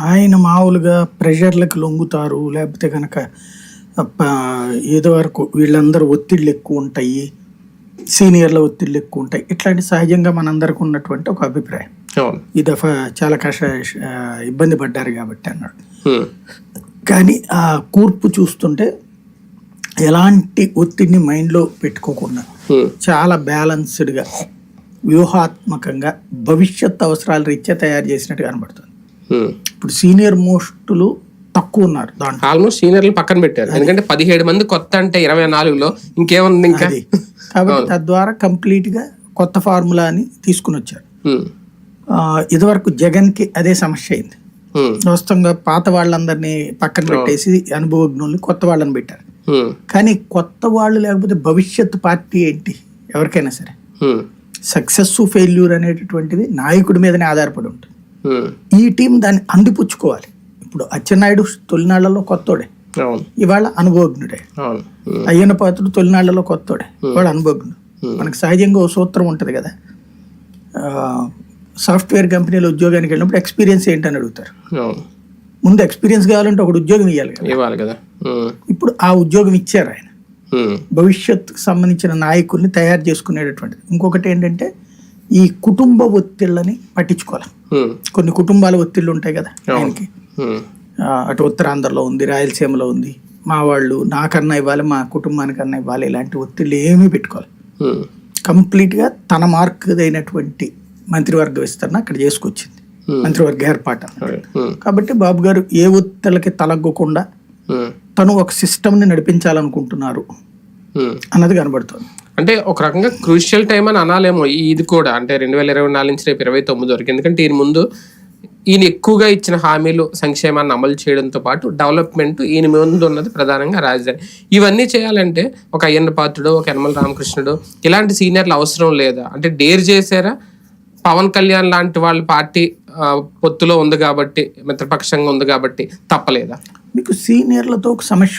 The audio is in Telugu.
ఆయన మామూలుగా ప్రెషర్లకు లొంగుతారు లేకపోతే కనుక ఏదో వరకు వీళ్ళందరూ ఒత్తిళ్ళు ఎక్కువ ఉంటాయి సీనియర్ల ఒత్తిళ్ళు ఎక్కువ ఉంటాయి. ఇట్లాంటి సహజంగా మనందరికి ఉన్నటువంటి ఒక అభిప్రాయం. ఈ దఫా చాలా కష్ట ఇబ్బంది పడ్డారు కాబట్టి అన్నాడు. కానీ ఆ కూర్పు చూస్తుంటే ఎలాంటి ఒత్తిడిని మైండ్లో పెట్టుకోకుండా చాలా బ్యాలన్స్డ్గా వ్యూహాత్మకంగా భవిష్యత్ అవసరాల రీత్యా తయారు చేసినట్టు కనబడుతుంది. ఇప్పుడు సీనియర్ మోస్టులు తక్కువ ఉన్నారు దాంట్లో. ఆల్మోస్ట్ సీనియర్లు పక్కన పెట్టారు. ఎందుకంటే పదిహేడు మంది కొత్త అంటే ఇరవై నాలుగులో ఇంకేముంది ఇంకా? కాబట్టి తద్వారా కంప్లీట్గా కొత్త ఫార్ములా అని తీసుకుని వచ్చారు ఇదివరకు జగన్కి అదే సమస్య అయింది. వాస్తవంగా పాత వాళ్ళందరినీ పక్కన పెట్టేసి అనుభవజ్ఞుల్ని కొత్త వాళ్ళని పెట్టారు. కానీ కొత్త వాళ్ళు లేకపోతే భవిష్యత్ పార్టీ ఏంటి? ఎవరికైనా సరే. సక్సెస్ ఫెయిల్యూర్ అనేటటువంటిది నాయకుడి మీదనే ఆధారపడి ఉంటుంది. ఈ టీం దాన్ని అందిపుచ్చుకోవాలి. ఇప్పుడు అచ్చెన్నాయుడు తొలినాళ్ళలో కొత్తోడే. ఇవాళ అనుభవజ్ఞుడే. అయ్యన్న పాత్రుడు తొలినాళ్ళలో కొత్తోడే. ఇవాళ అనుభవజ్ఞుడు. మనకు సహజంగా ఓ సూత్రం ఉంటుంది కదా. సాఫ్ట్వేర్ కంపెనీలో ఉద్యోగానికి వెళ్ళినప్పుడు ఎక్స్పీరియన్స్ ఏంటని అడుగుతారు. ముందు ఎక్స్పీరియన్స్ కావాలంటే ఒకటి ఉద్యోగం ఇవ్వాలి కదా. ఇప్పుడు ఆ ఉద్యోగం ఇచ్చారు ఆయన. భవిష్యత్తుకు సంబంధించిన నాయకుల్ని తయారు చేసుకునేటటువంటిది. ఇంకొకటి ఏంటంటే ఈ కుటుంబ ఒత్తిళ్ళని పట్టించుకోవాలి. కొన్ని కుటుంబాల ఒత్తిళ్ళు ఉంటాయి కదా ఆయనకి. అటు ఉత్తరాంధ్రలో ఉంది రాయలసీమలో ఉంది. మా వాళ్ళు నాకన్నా ఇవ్వాలి మా కుటుంబానికన్నా ఇవ్వాలి ఇలాంటి ఒత్తిళ్ళు ఏమీ పెట్టుకోవాలి. కంప్లీట్గా తన మార్క్ అయినటువంటి మంత్రివర్గ విస్తరణ అక్కడ చేసుకొచ్చింది. మంత్రివర్గ ఏర్పాటు కాబట్టి బాబు గారు ఏ ఒత్తిళ్ళకి తలగ్గకుండా తను ఒక సిస్టమ్ని నడిపించాలనుకుంటున్నారు. అన్నది కనబడుతుంది. అంటే ఒక రకంగా క్రూషియల్ టైం అని అనాలేమో ఇది కూడా. అంటే రెండు వేల ఇరవై నాలుగు నుంచి రేపు ఇరవై తొమ్మిది వరకు. ఎందుకంటే ఈయన ముందు ఈయన ఎక్కువగా ఇచ్చిన హామీలు సంక్షేమాన్ని అమలు చేయడంతో పాటు డెవలప్మెంట్ ఈయన ముందు ఉన్నది ప్రధానంగా రాజధాని. ఇవన్నీ చేయాలంటే ఒక అయ్యన్న పాత్రుడు ఒక యనమల రామకృష్ణుడు ఇలాంటి సీనియర్లు అవసరం లేదా? అంటే డేర్ చేశారా? పవన్ కళ్యాణ్ లాంటి వాళ్ళ పార్టీ పొత్తులో ఉంది కాబట్టి మిత్రపక్షంగా ఉంది కాబట్టి తప్పలేదా? మీకు సీనియర్లతో ఒక సమస్య